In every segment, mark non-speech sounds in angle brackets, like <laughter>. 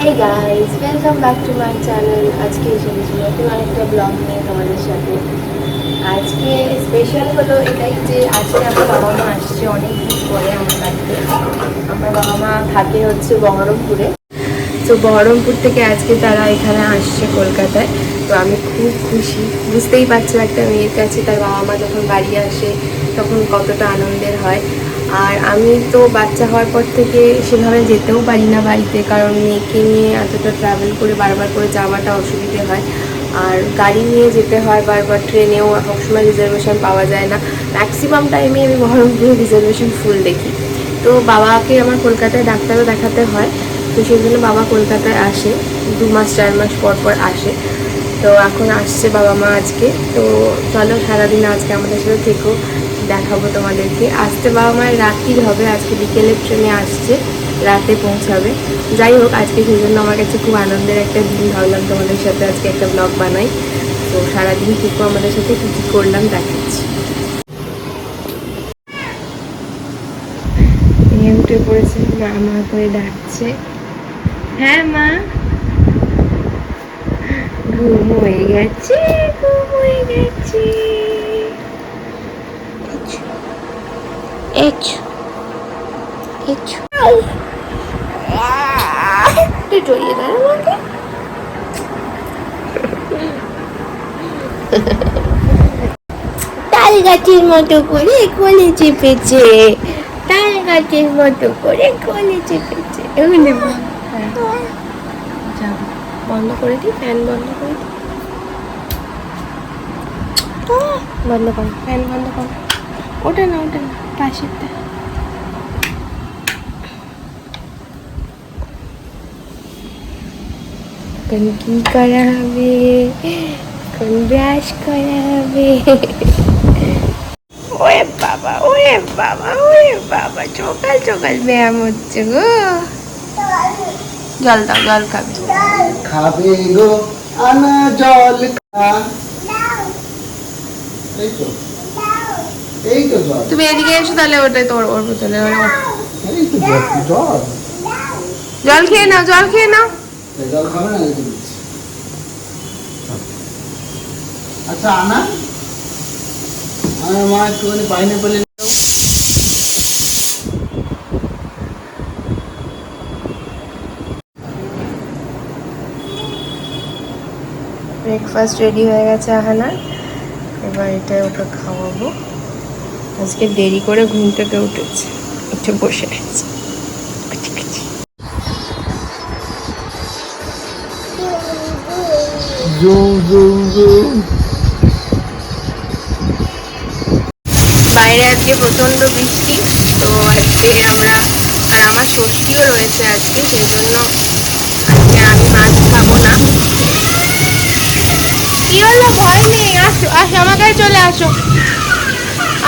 Hey guys, welcome back to my channel. আজকে এসে নতুন আরেকটা ব্লগ নিয়ে তোমাদের সাথে। আজকে স্পেশাল হলো এটাই যে আজকে আমার বাবা মা আসছে অনেক দিন পরে আমার বাড়িতে। আমার বাবা মা থাকে হচ্ছে বহরমপুরে। তো বহরমপুর থেকে আজকে তারা এখানে আসছে কলকাতায়। তো আমি খুব খুশি। বুঝতেই পারছ একটা মেয়ের কাছে তার বাবা মা যখন বাড়ি আসে তখন কতটা আনন্দের হয়। আর আমি তো বাচ্চা হওয়ার পর থেকে সেভাবে যেতেও পারি না বাড়িতে, কারণ মেয়েকে নিয়ে এতটা ট্রাভেল করে বারবার করে যাওয়াটা অসুবিধে হয়। আর গাড়ি নিয়ে যেতে হয় বারবার, ট্রেনেও সবসময় রিজার্ভেশন পাওয়া যায় না। ম্যাক্সিমাম টাইমে আমি বহরমপুরে রিজার্ভেশন ফুল দেখি। তো বাবাকে আমার কলকাতায় ডাক্তারও দেখাতে হয়, তো সেই জন্য বাবা কলকাতায় আসে, দু মাস, চার মাস পর পর আসে। তো এখন আসছে বাবা মা আজকে। তো চলো সারাদিন আজকে আমাদের সাথে থেকেও দেখাবো তোমাদেরকে। আসতে বাবা মায়ের রাত্রির হবে, আজকে বিকেলের ট্রেনে আসছে, রাতে পৌঁছাবে। যাই হোক, আজকে সেই জন্য আমার কাছে খুব আনন্দের একটা দিন। ভাবলাম তোমাদের সাথে আজকে একটা ব্লগ বানাই। তো সারাদিন থেকেও আমাদের সাথে কী কী করলাম দেখাচ্ছি। উঠে পড়েছে, মা মা করে ডাকছে। হ্যাঁ মা। ঘুম হয়ে গেছে, ঘুম হয়ে গেছে। এছো এছো একটু জড়িয়ে দেয় আমাকে। তাল গাছের মতো করে কোলে চেপেছে। তাল গাছের মতো করে কোলে চেপেছে। এগুলো বন্ধ করে দিই ফ্যান বন্ধ করে দিই। বন্ধ করো ফ্যান বন্ধ করো। ওটা না ওটা না। পাশেরটা। এখন কি করা হবে কোন ব্রাশ করা হবে ওরে বাবা ওরে বাবা ওরে বাবা, সকাল সকাল ব্যায়াম হচ্ছে গো। জল দাও, জল খাবে। খাবে গো, আনা জল খা। এই তো। এই তো জল। তুমি এদিকে এসো তাহলে ওটাই তোর ওর এই তো জল খেয়ে নাও জল খেয়ে নাও। জল খাবে না। আচ্ছা আনা। আমার মা একটুখানি পাইনাপেল ব্রেকফাস্ট রেডি হয়ে গেছে আহানার এবার এটা ওকে খাওয়াবো। আজকে দেরি করে ঘুম থেকে উঠেছে। উঠে বসে আছে। কুচি কুচি। জুম জুম জুম। বাইরে আজকে প্রচণ্ড বৃষ্টি তো আজকে আমরা আর আমার ষষ্ঠীও রয়েছে আজকে সেই জন্য আজকে আমি মাছ খাব না। কি হলো? ভয় নেই। আসো আসো আমার কাছে চলে আসো।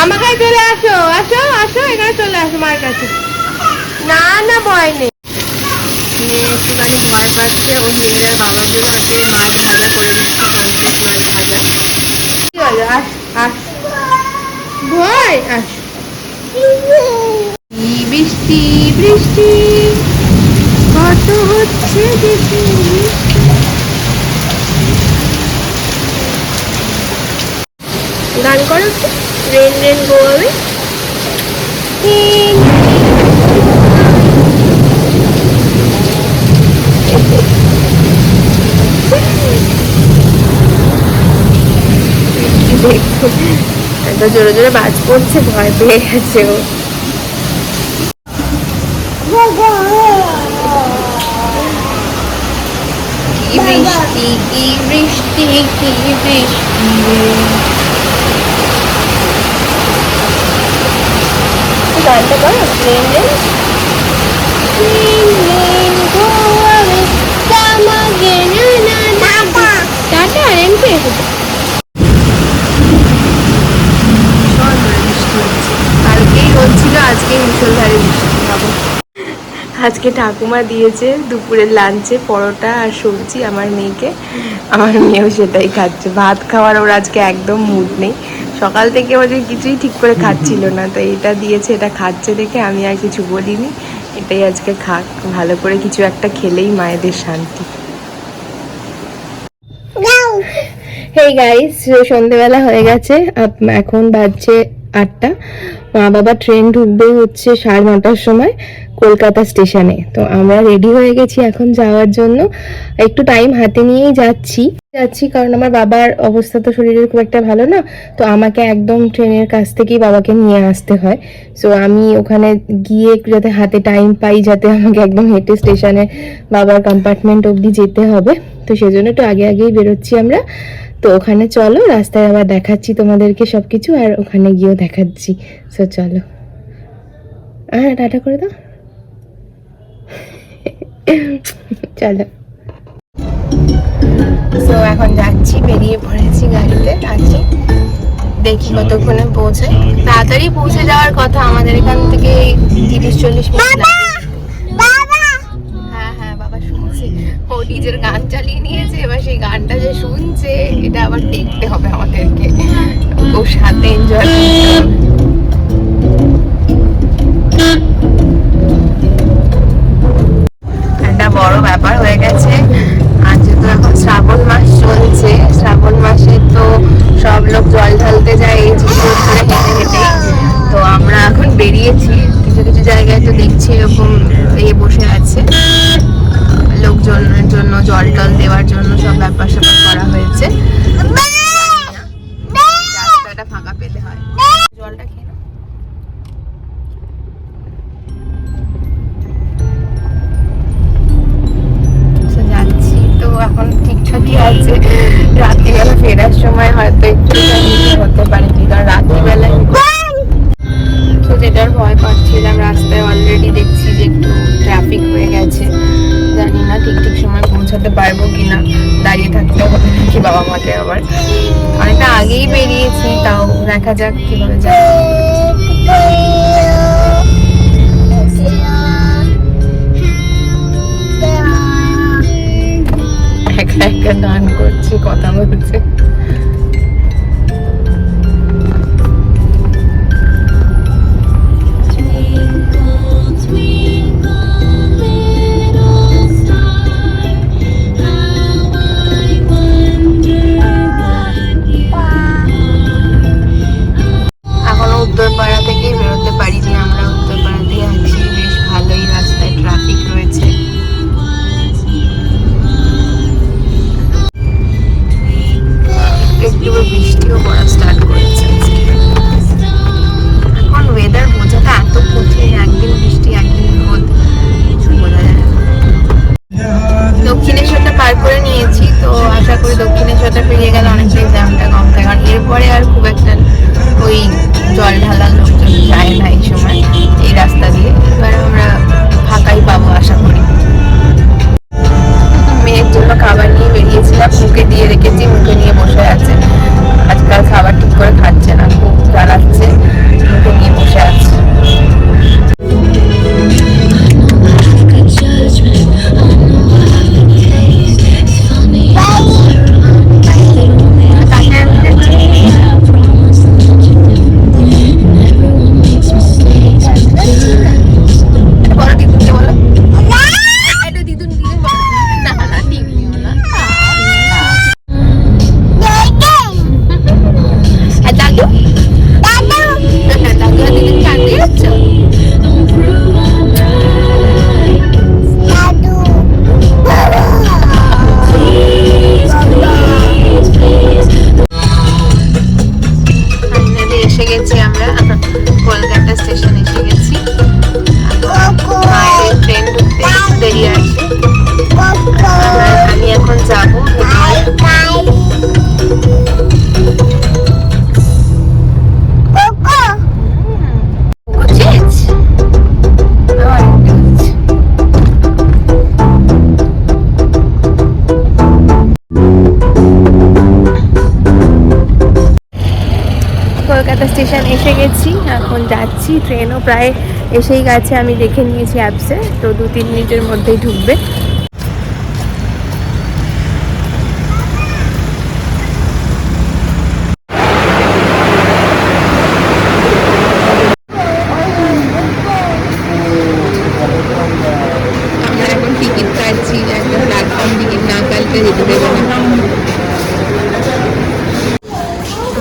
আমার কাছে চলে আসো আসো আসো এখানে চলে আসো মার কাছে। না না ভয় নেই। মেয়ে একটুখানি ভয় পাচ্ছে ও হিন্দার বাবার জন্য আজকে মাছ ভাজা করে দিচ্ছি পঞ্চাশ মাছ ভাজা। কি হলো আস আস ভয় আস বৃষ্টি বৃষ্টি? কত হচ্ছে দেখি গান করো তো রেন রেন গো আওয়ে দেখুন এত জোরে জোরে বাজ পড়ছে ভয় পেয়ে গেছে ও। কি বৃষ্টি কি বৃষ্টি কি বৃষ্টি। গানটা করো plane rain plane rain go away come again না না টাটা রেন পেয়ে কালকেই হচ্ছিল আজকে মুসলধারে বৃষ্টি হবে আজকে ঠাকুমা দিয়েছে দুপুরের লাঞ্চে পরোটা আর সবজি আমার মেয়েকে আমার মেয়েও সেটাই খাচ্ছে ভাত খাওয়ার ওর আজকে একদম মুড নেই সকাল থেকে ওদের কিছুই ঠিক করে খাচ্ছিল না তো এটা দিয়েছে, এটা খাচ্ছে দেখে আমি আর কিছু বলিনি। এটাই আজকে খাক, ভালো করে কিছু একটা খেলেই মায়েদের শান্তি। গাইস সন্ধেবেলা হয়ে গেছে এখন বাজছে আটটা। মা বাবা ট্রেন ঢুকবে হচ্ছে সাড়ে নটার সময় কলকাতা স্টেশনে তো আমরা রেডি হয়ে গেছি এখন যাওয়ার জন্য। একটু টাইম হাতে নিয়েই যাচ্ছি। যাচ্ছি কারণ আমার বাবার অবস্থা তো শরীরের খুব একটা ভালো না, তো আমাকে একদম ট্রেনের কাছ থেকেই বাবাকে নিয়ে আসতে হয়। সো আমি ওখানে গিয়ে যাতে হাতে টাইম পাই, যাতে আমাকে একদম হেঁটে স্টেশনে বাবার কম্পার্টমেন্ট অবধি যেতে হবে। তো সেজন্য একটু আগে আগেই বেরোচ্ছি আমরা। তো ওখানে চলো, রাস্তায় আবার দেখাচ্ছি তোমাদেরকে সবকিছু, আর ওখানে গিয়েও দেখাচ্ছি। সো চলো। হ্যাঁ টাটা করে দাও। চলো। সো এখন যাচ্ছি বেরিয়ে পড়েছি গাড়িতে আছি। দেখি কতক্ষণে পৌঁছে। তাড়াতাড়ি পৌঁছে যাওয়ার কথা আমাদের এখান থেকে তিরিশ চল্লিশ মিনিট হ্যাঁ হ্যাঁ বাবা শুনছে। ও নিজের গান চালিয়ে নিয়েছে এবার সেই গানটা যে শুনছে এটা আবার দেখতে হবে আমাদেরকে। ওর সাথে এনজয় করতে হবে। নাকি বাবা মাকে আবার। অনেকটা আগেই বেরিয়েছি, তাও দেখা যাক কীভাবে যায়। একা একা গান করছি, কথা বলছে। একটু বৃষ্টিও পড়া স্টার্ট করেছে এখন ওয়েদার বোঝাটা এত কঠিন, একদিন বৃষ্টি, একদিন রোদ বোঝা যায় দক্ষিণেশ্বরটা পার করে নিয়েছি, তো আশা করি দক্ষিণেশ্বরটা পেরিয়ে গেলে অনেকটাই জ্যামটা কম থাকে কারণ এরপরে আর খুব একটা ওই জল ঢালার লোকজন যায় না এই সময়, এই রাস্তা দিয়ে। এবার আমরা ফাঁকাই পাবো আশা কলকাতা স্টেশন এসে গেছি, এখন যাচ্ছি, ট্রেনও প্রায় এসেই গেছে, আমি দেখে নিয়েছি অ্যাপসে, তো দু তিন মিনিটের মধ্যেই ঢুকবে। টিকিট কাটছি একটা প্ল্যাটফর্ম টিকিট না কাটলে যেতে দেবে না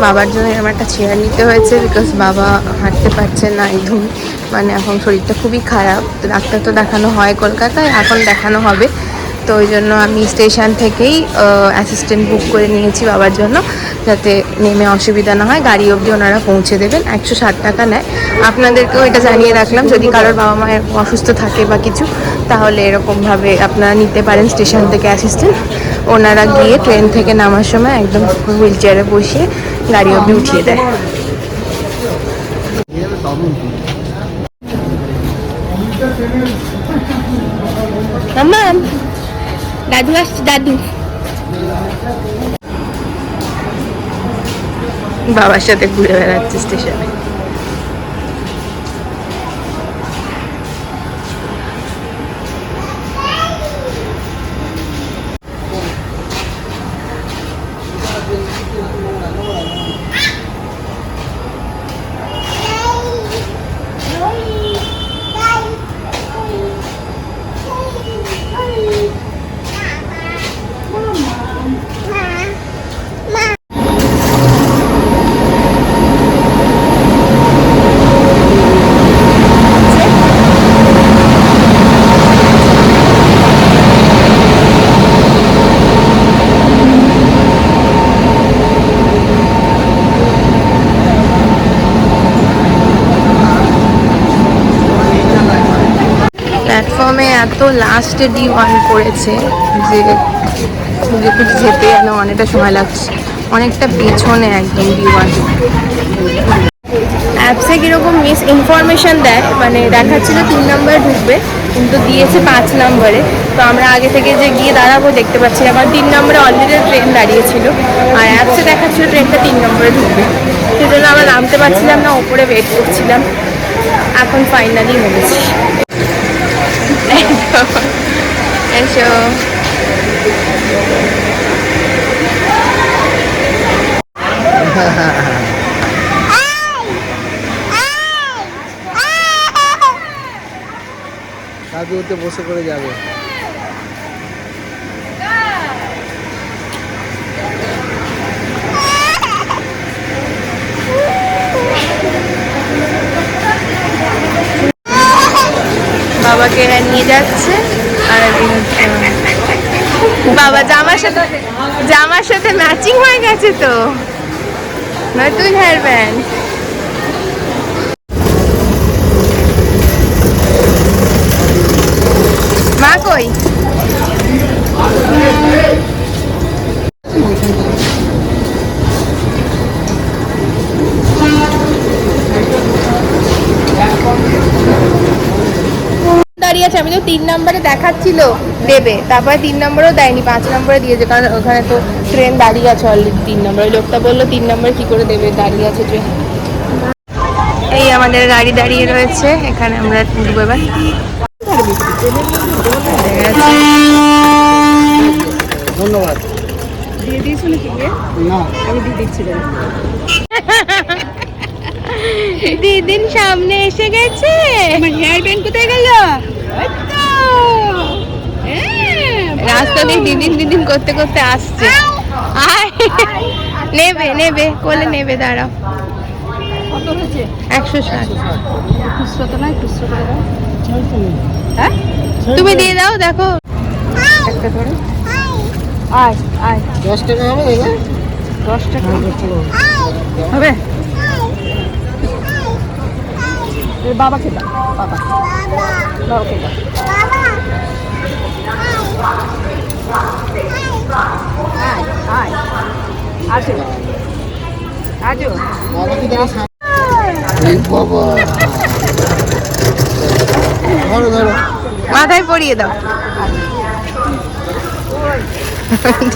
বাবার জন্য এরকম একটা চেয়ার নিতে হয়েছে বিকজ বাবা হাঁটতে পারছে না একদম। মানে এখন শরীরটা খুবই খারাপ। ডাক্তার তো দেখানো হয় কলকাতায়, এখন দেখানো হবে। তো ওই জন্য আমি স্টেশন থেকেই অ্যাসিস্ট্যান্ট বুক করে নিয়েছি বাবার জন্য যাতে নেমে অসুবিধা না হয়। গাড়ি অবধি ওনারা পৌঁছে দেবেন। একশো ষাট টাকা নেয়। আপনাদেরকেও এটা জানিয়ে রাখলাম। যদি কারোর বাবা মায়ের অসুস্থ থাকে বা কিছু, তাহলে এরকমভাবে আপনারা নিতে পারেন স্টেশন থেকে অ্যাসিস্ট্যান্ট ওনারা গিয়ে ট্রেন থেকে নামার সময় একদম হুইল চেয়ারে বসিয়ে গাড়ি অব্দি উঠিয়ে দেয়। দাদু আসছে দাদু। বাবার সাথে ঘুরে বেড়াচ্ছে স্টেশনে। এত লাস্টে ডি ওয়ান করেছে, যে খুঁজে যেতে যেন অনেকটা সময় লাগছে। অনেকটা পেছনে একদম ডি ওয়ান অ্যাপসে কীরকম মিস ইনফরমেশন দেয়? মানে দেখাচ্ছিল তিন নম্বরে ঢুকবে, কিন্তু দিয়েছে পাঁচ নম্বরে তো আমরা আগে থেকে যে গিয়ে দাঁড়াবো দেখতে পাচ্ছি কারণ তিন নম্বরে অলরেডি ট্রেন দাঁড়িয়েছিল। আর অ্যাপসে দেখাচ্ছিল ট্রেনটা তিন নম্বরে ঢুকবে। সেই জন্য আমরা নামতে পারছিলাম না, ওপরে ওয়েট করছিলাম। এখন ফাইনালি নেমেছি। <laughs> এসো দাদু বসে করে যাবে। বাবাকে এরা নিয়ে যাচ্ছে। আর বাবা জামার সাথে জামার সাথে ম্যাচিং হয়ে গেছে তো। নতুন হেয়ার ব্যান্ড তিন নম্বরে দেখাচ্ছিল দেবে। তারপরে তিন নম্বরেও দেয়নি পাঁচ নম্বরে দিয়েছে। কারণ ওখানে তো ট্রেন দাঁড়িয়ে আছে অলরেডি তিন নম্বরে। ওই লোকটা বলল তিন নম্বরে কি করে দেবে দাঁড়িয়ে আছে ট্রেন এই আমাদের গাড়ি দাঁড়িয়ে রয়েছে এখানে আমরা উঠবো এবার। ধন্যবাদ। না। দিদিন সামনে এসে গেছে। আমার হেয়ার ব্যান্ড কোথায় গেল? রাস্তা দিয়ে দিদিন দিদিন করতে করতে আসছে। আয়। নেবে নেবে কোলে নেবে দাঁড়াও। একশো ষাট। হ্যাঁ? তুমি দিয়ে দাও দেখো। একটা করে। আয় আয়। দশ টাকা হবে দশ টাকা। হবে। হবে? বাবাকে দাও বাবা। বাবাকে দাও আয় আয় মাথায় পরিয়ে দাও।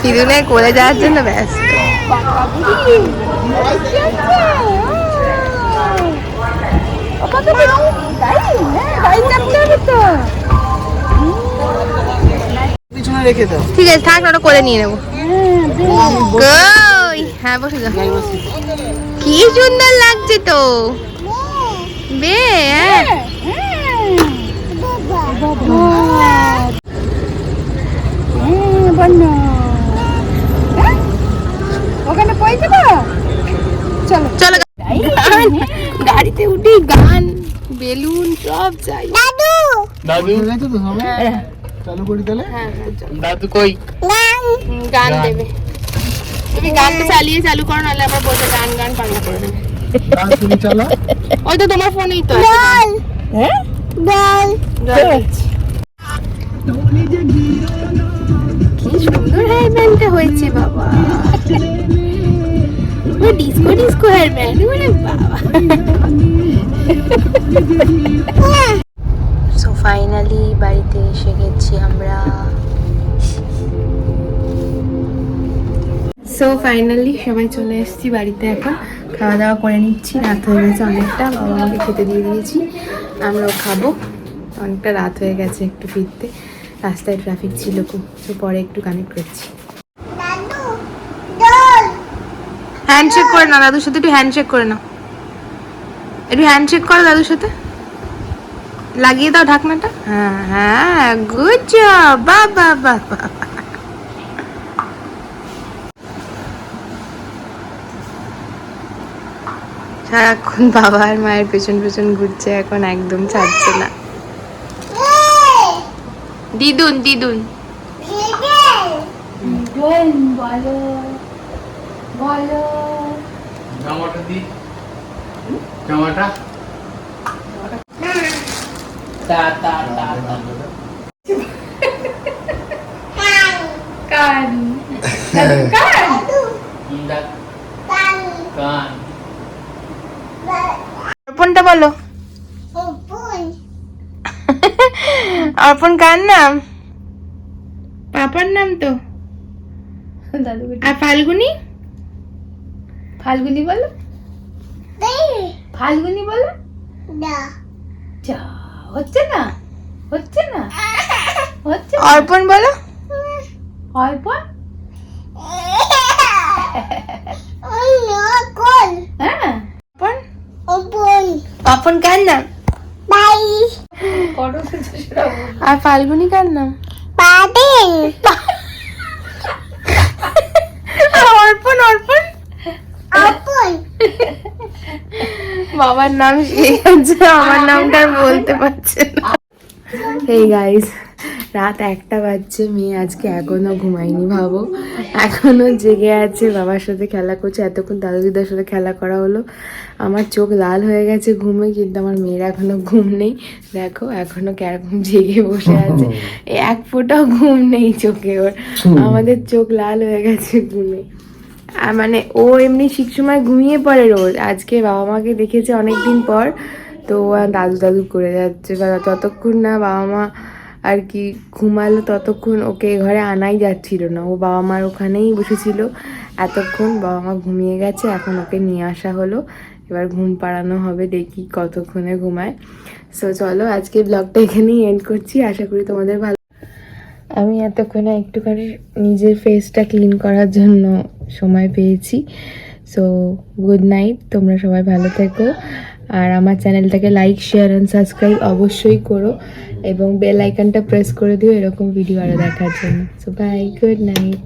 দিদুনের কোলে যাওয়ার জন্য ব্যস্ত। রেখে দাও। ঠিক আছে থাক ওটা কোলে নিয়ে নেব। কই? হ্যাঁ বসে যাও কি সুন্দর লাগছে তো। বে হ্যাঁ। না হ্যাঁ? ওখানে চলো চলো গাড়িতে উঠি গান বেলুন সব চাই। দাদু! দেখছ তো হ্যাঁ। চালু করি তাহলে? হ্যাঁ হ্যাঁ দাদু কই? গান। দেবে। তুমি গানটা চালিয়ে চালু করো নাহলে আবার বলতে গান গান পাগলা করে দেবে। গান তুমি চালা? ওই তো তোমার ফোনেই তো গান। হ্যাঁ? জল কি সুন্দর হেয়ার ব্যান্ডটা হয়েছে বাবা। ও ডিসকো ডিসকো হেয়ার ব্যান্ড মানে বাবা ফাইনালি বাড়িতে এসে গেছি আমরা। সো ফাইনালি সবাই চলে এসেছি বাড়িতে এখন। খাওয়া দাওয়া করে নিচ্ছি রাত হয়ে গেছে অনেকটা বাবা মাকে খেতে দিয়ে দিয়েছি। আমরাও খাব। অনেকটা রাত হয়ে গেছে একটু ফিরতে। রাস্তায় ট্রাফিক ছিল খুব তো পরে একটু কানেক্ট করছি। হ্যান্ডশেক করে নাও দাদুর সাথে একটু হ্যান্ডশেক করে নাও। একটু হ্যান্ডশেক করো দাদুর সাথে। লাগিয়ে দাও ঢাকনাটা। হ্যাঁ হ্যাঁ গুড জব বা বা বা সারাক্ষণ বাবা আর মায়ের পেছন পেছন ঘুরছে এখন একদম ছাড়ছে না। দিদুন। দিদুন বলো বলো। জামাটা দি জামাটা। তা তা তা কান। ইন্দা। কান। অর্পণটা বলো। অর্পণ কার নাম? পাপার নাম তো। আর ফাল্গুনি? ফাল্গুনি বলো। ফাল্গুনি বলো। যা, হচ্ছে না? হচ্ছে না? হচ্ছে অর্পণ বলো। অর্পণ? হ্যাঁ। অর্পণ? অর্পণ। কার নাম? আর ফাল্গুনি কার নাম? অর্পণ বাবার নাম সেই আছে আমার নামটা আর বলতে পারছে না। এই গাইস রাত একটা বাজছে মেয়ে আজকে এখনও ঘুমায়নি ভাবো। এখনও জেগে আছে বাবার সাথে খেলা করছে। এতক্ষণ দাদু দিদার সাথে খেলা করা হলো। আমার চোখ লাল হয়ে গেছে ঘুমে কিন্তু আমার মেয়ের এখনও ঘুম নেই। দেখো এখনও কেরকম জেগে বসে আছে। <laughs> এক ফোঁটাও ঘুম নেই চোখে ওর। আমাদের চোখ লাল হয়ে গেছে ঘুমে। মানে ও এমনি ঠিক সময় ঘুমিয়ে পড়ে রোজ। আজকে বাবা মাকে দেখেছে অনেক দিন পর। তো দাদু দাদু করে যাচ্ছে বা ততক্ষণ না বাবা মা আর কি ঘুমালো ততক্ষণ ওকে ঘরে আনাই যাচ্ছিল না। ও বাবা মার ওখানেই বসেছিল। এতক্ষণ বাবা মা ঘুমিয়ে গেছে, এখন ওকে নিয়ে আসা হলো। এবার ঘুম পাড়ানো হবে, দেখি কতক্ষণে ঘুমায়। সো চলো আজকে ব্লগটা এখানেই এন্ড করছি। আশা করি তোমাদের ভালো আমি এতক্ষণে একটুখানি নিজের ফেসটা ক্লিন করার জন্য সময় পেয়েছি। সো গুড নাইট তোমরা সবাই ভালো থেকো। আর আমার চ্যানেলটাকে লাইক শেয়ার অ্যান্ড সাবস্ক্রাইব অবশ্যই করো। এবং বেল আইকনটা প্রেস করে দিও, এরকম ভিডিও আরও দেখার জন্য। So bye good night